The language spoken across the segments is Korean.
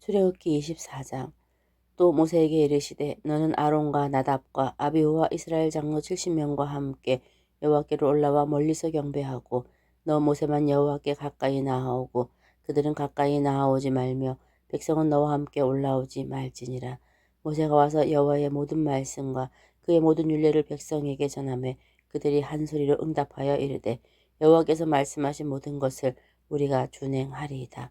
출애굽기 24장 또 모세에게 이르시되 너는 아론과 나답과 아비후와 이스라엘 장로 70명과 함께 여호와께로 올라와 멀리서 경배하고 너 모세만 여호와께 가까이 나아오고 그들은 가까이 나아오지 말며 백성은 너와 함께 올라오지 말지니라 모세가 와서 여호와의 모든 말씀과 그의 모든 율례를 백성에게 전하매 그들이 한 소리로 응답하여 이르되 여호와께서 말씀하신 모든 것을 우리가 준행하리이다.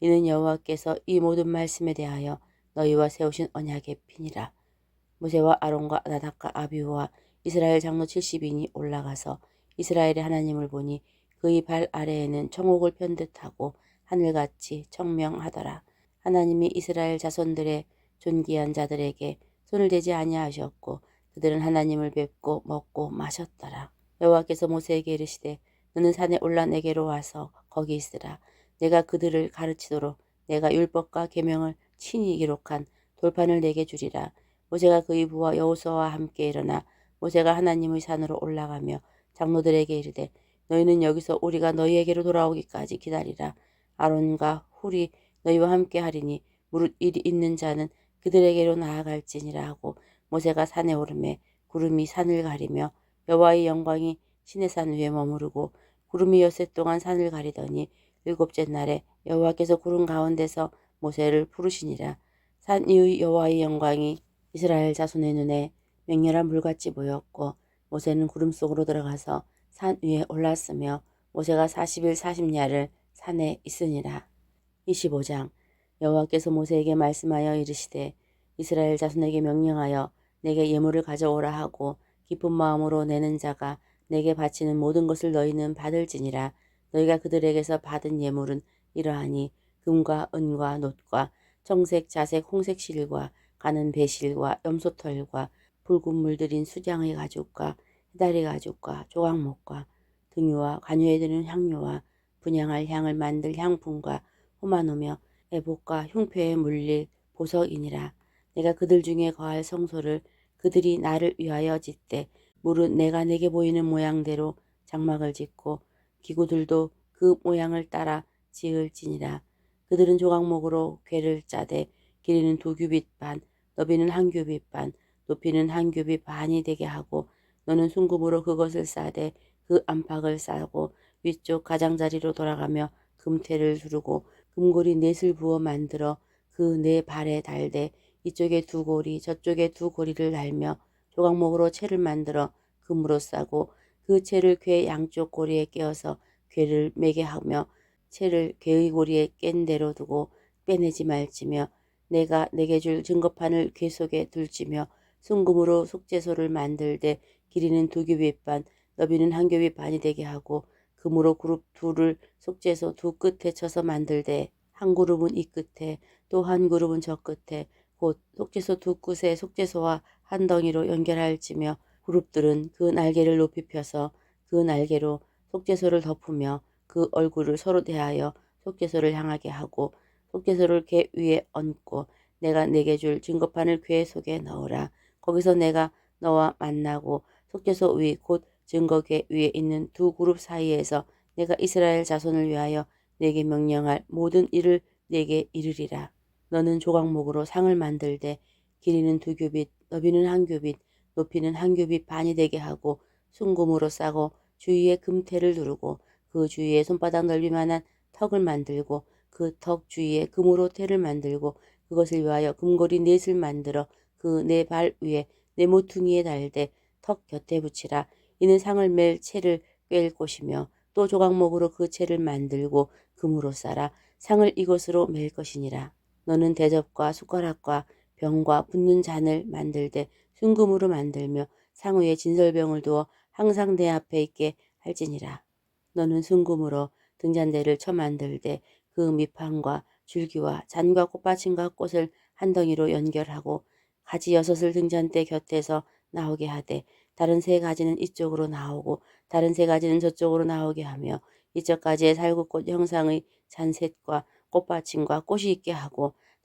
이는 여호와께서 이 모든 말씀에 대하여 너희와 세우신 언약의 피니라. 모세와 아론과 나답과 아비후와 이스라엘 장로 70인이 올라가서 이스라엘의 하나님을 보니 그의 발 아래에는 청옥을 편 듯하고 하늘같이 청명하더라. 하나님이 이스라엘 자손들의 존귀한 자들에게 손을 대지 아니하셨고 그들은 하나님을 뵙고 먹고 마셨더라. 여호와께서 모세에게 이르시되 너는 산에 올라 내게로 와서 거기 있으라. 내가 그들을 가르치도록 내가 율법과 계명을 친히 기록한 돌판을 내게 주리라. 모세가 그의 부하 여호수아와 함께 일어나 모세가 하나님의 산으로 올라가며 장로들에게 이르되 너희는 여기서 우리가 너희에게로 돌아오기까지 기다리라. 아론과 훌이 너희와 함께 하리니 무릇 일이 있는 자는 그들에게로 나아갈지니라 하고 모세가 산에 오르매 구름이 산을 가리며 여호와의 영광이 시내산 위에 머무르고 구름이 엿새 동안 산을 가리더니 일곱째 날에 여호와께서 구름 가운데서 모세를 부르시니라. 산 위의 여호와의 영광이 이스라엘 자손의 눈에 맹렬한 불같이 보였고 모세는 구름 속으로 들어가서 산 위에 올랐으며 모세가 40일 40야를 산에 있으니라. 25장 여호와께서 모세에게 말씀하여 이르시되 이스라엘 자손에게 명령하여 내게 예물을 가져오라 하고 기쁜 마음으로 내는 자가 내게 바치는 모든 것을 너희는 받을지니라 너희가 그들에게서 받은 예물은 이러하니 금과 은과 놋과 청색, 자색, 홍색 실과 가는 배실과 염소털과 붉은 물들인 수장의 가죽과 해다리 가죽과 조각목과 등유와 관유에 드는 향료와 분양할 향을 만들 향품과 호마노며 애복과 흉표에 물릴 보석이니라. 내가 그들 중에 거할 성소를 그들이 나를 위하여 짓되 무릇 내가 내게 보이는 모양대로 장막을 짓고 기구들도 그 모양을 따라 지을지니라. 그들은 조각목으로 궤를 짜되 길이는 두 규빗 반, 너비는 한 규빗 반, 높이는 한 규빗 반이 되게 하고 너는 순금으로 그것을 싸되 그 안팎을 싸고 위쪽 가장자리로 돌아가며 금태를 두르고 금고리 넷을 부어 만들어 그 네 발에 달되 이쪽에 두 고리 저쪽에 두 고리를 달며 조각목으로 채를 만들어 금으로 싸고 그 채를 궤 양쪽 고리에 끼어서 궤를 매게 하며 채를 궤의 고리에 깬 대로 두고 빼내지 말지며 내가 내게 줄 증거판을 궤 속에 둘지며 순금으로 속죄소를 만들되 길이는 두 규빗 반 너비는 한 규빗 반이 되게 하고 금으로 그룹 둘을 속죄소 두 끝에 쳐서 만들되 한 그룹은 이 끝에 또 한 그룹은 저 끝에 곧 속죄소 두 끝에 속죄소와 한 덩이로 연결할지며 그룹들은 그 날개를 높이 펴서 그 날개로 속죄소를 덮으며 그 얼굴을 서로 대하여 속죄소를 향하게 하고 속죄소를 궤 위에 얹고 내가 내게 줄 증거판을 궤 속에 넣으라. 거기서 내가 너와 만나고 속죄소 위 곧 증거궤 위에 있는 두 그룹 사이에서 내가 이스라엘 자손을 위하여 내게 명령할 모든 일을 내게 이르리라. 너는 조각목으로 상을 만들되 길이는 두 규빗, 너비는 한 규빗, 높이는 한 규빗 반이 되게 하고 순금으로 싸고 주위에 금태를 두르고 그 주위에 손바닥 넓이만한 턱을 만들고 그 턱 주위에 금으로 태를 만들고 그것을 위하여 금고리 넷을 만들어 그 네 발 위에 네 모퉁이에 달되 턱 곁에 붙이라. 이는 상을 맬 채를 꿰일 곳이며 또 조각목으로 그 채를 만들고 금으로 싸라. 상을 이것으로 맬 것이니라. 너는 대접과 숟가락과 병과 붓는 잔을 만들되 순금으로 만들며 상 위에 진설병을 두어 항상 내 앞에 있게 할지니라. 너는 순금으로 등잔대를 쳐 만들되 그 밑판과 줄기와 잔과 꽃받침과 꽃을 한 덩이로 연결하고 가지 여섯을 등잔대 곁에서 나오게 하되 다른 세 가지는 이쪽으로 나오고 다른 세 가지는 저쪽으로 나오게 하며 이쪽 가지에 살구꽃 형상의 잔셋과 꽃받침과 꽃이 있게 하고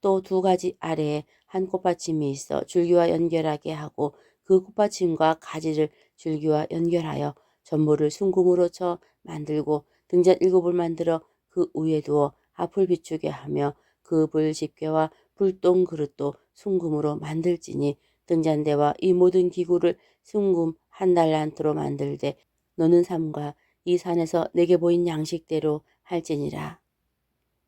또 두 가지 아래에 한 꽃받침이 있어 줄기와 연결하게 하고 그 꽃받침과 가지를 줄기와 연결하여 전부를 순금으로 쳐 만들고 등잔 일곱을 만들어 그 위에 두어 앞을 비추게 하며 그 불 집게와 불똥 그릇도 순금으로 만들지니 등잔대와 이 모든 기구를 순금 한 달란트로 만들되 너는 삼가 이 산에서 내게 보인 양식대로 할지니라.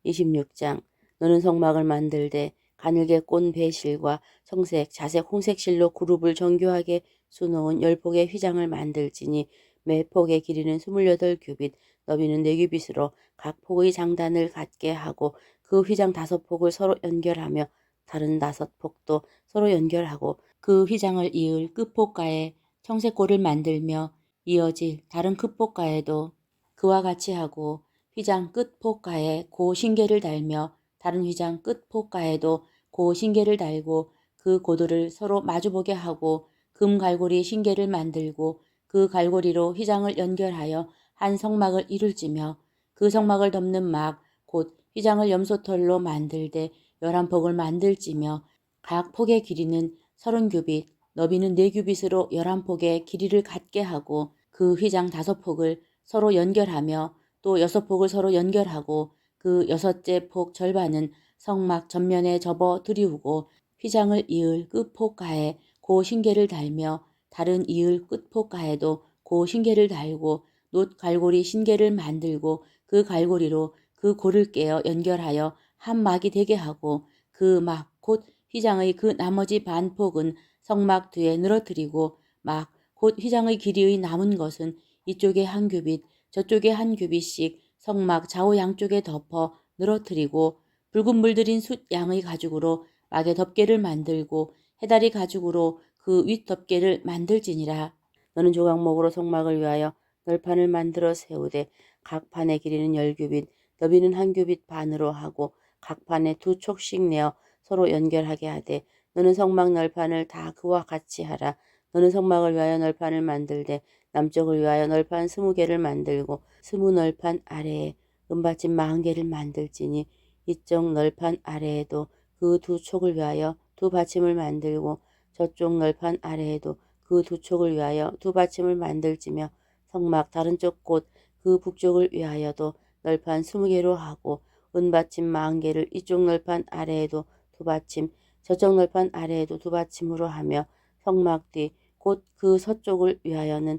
26장 너는 성막을 만들되 가늘게 꼰 배실과 청색, 자색, 홍색 실로 그룹을 정교하게 수놓은 열 폭의 휘장을 만들지니 매 폭의 길이는 28규빗, 너비는 4규빗으로 각 폭의 장단을 갖게 하고 그 휘장 다섯 폭을 서로 연결하며 다른 다섯 폭도 서로 연결하고 그 휘장을 이을 끝폭가에 청색골을 만들며 이어질 다른 끝폭가에도 그와 같이 하고 휘장 끝폭가에 고 신계를 달며 다른 휘장 끝폭가에도 고 신계를 달고 그 고도를 서로 마주보게 하고 금 갈고리 신계를 만들고 그 갈고리로 휘장을 연결하여 한 성막을 이룰지며 그 성막을 덮는 막 곧 휘장을 염소털로 만들되 열한 폭을 만들지며 각 폭의 길이는 서른 규빗 너비는 네 규빗으로 열한 폭의 길이를 갖게 하고 그 휘장 다섯 폭을 서로 연결하며 또 여섯 폭을 서로 연결하고 그 여섯째 폭 절반은 성막 전면에 접어 들이우고 휘장을 이을 끝폭가에 고 신계를 달며 다른 이을 끝폭가에도 고 신계를 달고 놋 갈고리 신계를 만들고 그 갈고리로 그 골을 깨어 연결하여 한 막이 되게 하고 그 막 곧 휘장의 그 나머지 반폭은 성막 뒤에 늘어뜨리고 막 곧 휘장의 길이의 남은 것은 이쪽에 한 규빗 저쪽에 한 규빗씩 성막 좌우 양쪽에 덮어 늘어뜨리고 붉은 물들인 숫 양의 가죽으로 막의 덮개를 만들고 해다리 가죽으로 그 윗 덮개를 만들지니라. 너는 조각목으로 성막을 위하여 널판을 만들어 세우되 각 판의 길이는 열 규빗, 너비는 한 규빗 반으로 하고 각 판에 두 촉씩 내어 서로 연결하게 하되 너는 성막 널판을 다 그와 같이 하라. 너는 성막을 위하여 널판을 만들되 남쪽을 위하여 널판 스무 개를 만들고 스무 널판 아래에 은받침 마흔 개를 만들지니 이쪽 널판 아래에도 그 두 촉을 위하여 두 받침을 만들고 저쪽 널판 아래에도 그 두 촉을 위하여 두 받침을 만들지며 성막 다른 쪽 곳 그 북쪽을 위하여도 널판 스무 개로 하고 은받침 마흔 개를 이쪽 널판 아래에도 두 받침 저쪽 널판 아래에도 두 받침으로 하며 성막 뒤 곧 그 서쪽을 위하여는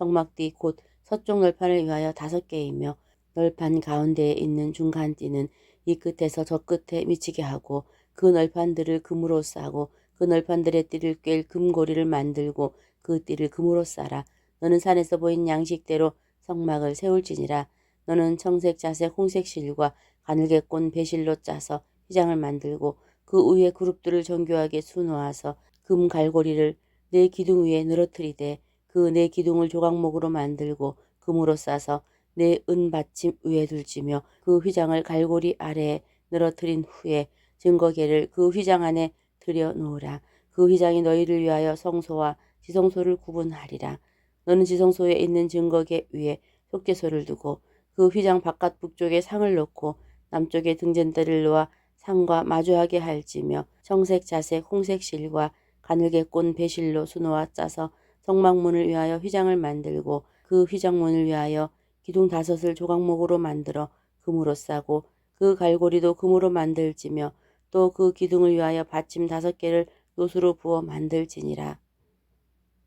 성막 띠곧 서쪽 널판을 위하여 다섯 개이며 널판 가운데에 있는 중간 띠는 이 끝에서 저 끝에 미치게 하고 그 널판들을 금으로 싸고 그 널판들의 띠를 꿰 금고리를 만들고 그 띠를 금으로 싸라. 너는 산에서 보인 양식대로 성막을 세울지니라. 너는 청색 자색 홍색 실과 가늘게 꼰 배실로 짜서 휘장을 만들고 그 위에 그룹들을 정교하게 수놓아서 금 갈고리를 네 기둥 위에 늘어뜨리되 그네 기둥을 조각목으로 만들고 금으로 싸서 네 은받침 위에 둘지며 그 휘장을 갈고리 아래에 늘어뜨린 후에 증거계를 그 휘장 안에 들여 놓으라. 그 휘장이 너희를 위하여 성소와 지성소를 구분하리라. 너는 지성소에 있는 증거계 위에 속죄소를 두고 그 휘장 바깥 북쪽에 상을 놓고 남쪽에 등잔대를 놓아 상과 마주하게 할지며 청색, 자색, 홍색 실과 가늘게 꼰 배실로 수놓아 짜서 성막문을 위하여 휘장을 만들고 그 휘장문을 위하여 기둥 다섯을 조각목으로 만들어 금으로 싸고 그 갈고리도 금으로 만들지며 또 그 기둥을 위하여 받침 다섯 개를 노수로 부어 만들지니라.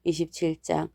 27장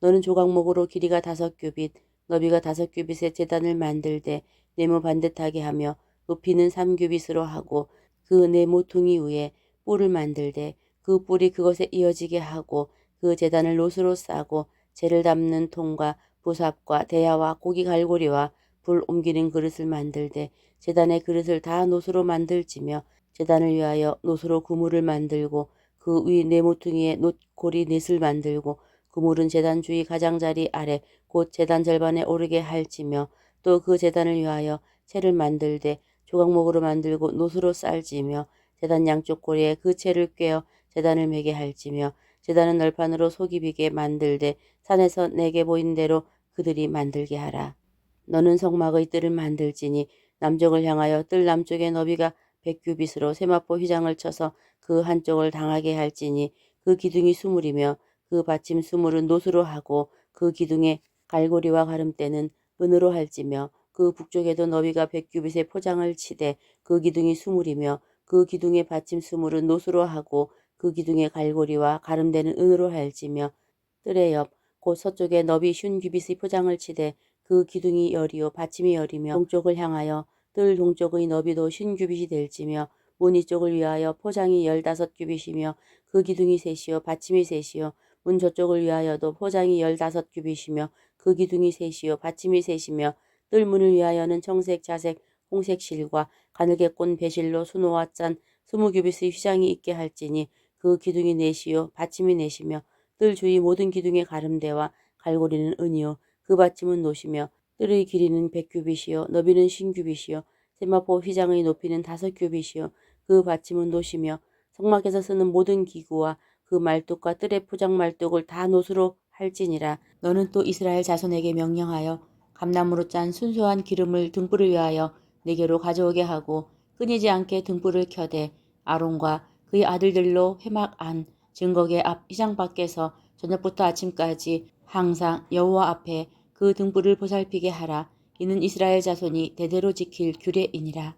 너는 조각목으로 길이가 다섯 규빗, 너비가 다섯 규빗의 재단을 만들되 네모 반듯하게 하며 높이는 삼 규빗으로 하고 그 네모 둥이 위에 뿔을 만들되 그 뿔이 그것에 이어지게 하고 그 재단을 노수로 싸고 재를 담는 통과 부삽과 대야와 고기 갈고리와 불 옮기는 그릇을 만들되 재단의 그릇을 다 노수로 만들지며 재단을 위하여 노수로 그물을 만들고 그 위 네모퉁이에 놋고리 넷을 만들고 그물은 재단 주위 가장자리 아래 곧 재단 절반에 오르게 할지며 또 그 재단을 위하여 채를 만들되 조각목으로 만들고 노수로 쌀지며 재단 양쪽 고리에 그 채를 꿰어 재단을 매게 할지며 재단은 널판으로 속이 비게 만들되 산에서 내게 보인 대로 그들이 만들게 하라. 너는 성막의 뜰을 만들지니 남쪽을 향하여 뜰 남쪽의 너비가 백규빗으로 세마포 휘장을 쳐서 그 한쪽을 당하게 할지니 그 기둥이 수물이며 그 받침 수물은 노수로 하고 그 기둥의 갈고리와 가름대는 은으로 할지며 그 북쪽에도 너비가 백규빗의 포장을 치되 그 기둥이 수물이며 그 기둥의 받침 수물은 노수로 하고 그 기둥의 갈고리와 가름대는 은으로 할지며 뜰의 옆 곧 서쪽에 너비 슌 규빗의 포장을 치되 그 기둥이 열이요 받침이 열이며 동쪽을 향하여 뜰 동쪽의 너비도 쉰 규빗이 될지며 문 이 쪽을 위하여 포장이 열다섯 규빗이며 그 기둥이 셋이요 받침이 셋이요 문 저쪽을 위하여도 포장이 열다섯 규빗이며 그 기둥이 셋이요 받침이 셋이며 뜰 문을 위하여는 청색 자색 홍색 실과 가늘게 꼰 배실로 수놓아 짠 스무 규빗의 휘장이 있게 할지니 그 기둥이 넷이요 받침이 넷이며 뜰 주위 모든 기둥의 가름대와 갈고리는 은이요. 그 받침은 노시며 뜰의 길이는 백 규빗이요. 너비는 신 규빗이요. 세마포 휘장의 높이는 다섯 규빗이요. 그 받침은 노시며 성막에서 쓰는 모든 기구와 그 말뚝과 뜰의 포장 말뚝을 다 노수로 할지니라. 너는 또 이스라엘 자손에게 명령하여 감나무로 짠 순수한 기름을 등불을 위하여 내게로 가져오게 하고 끊이지 않게 등불을 켜되 아론과 그의 아들들로 회막 안 증거계 앞 휘장 밖에서 저녁부터 아침까지 항상 여호와 앞에 그 등불을 보살피게 하라. 이는 이스라엘 자손이 대대로 지킬 규례이니라.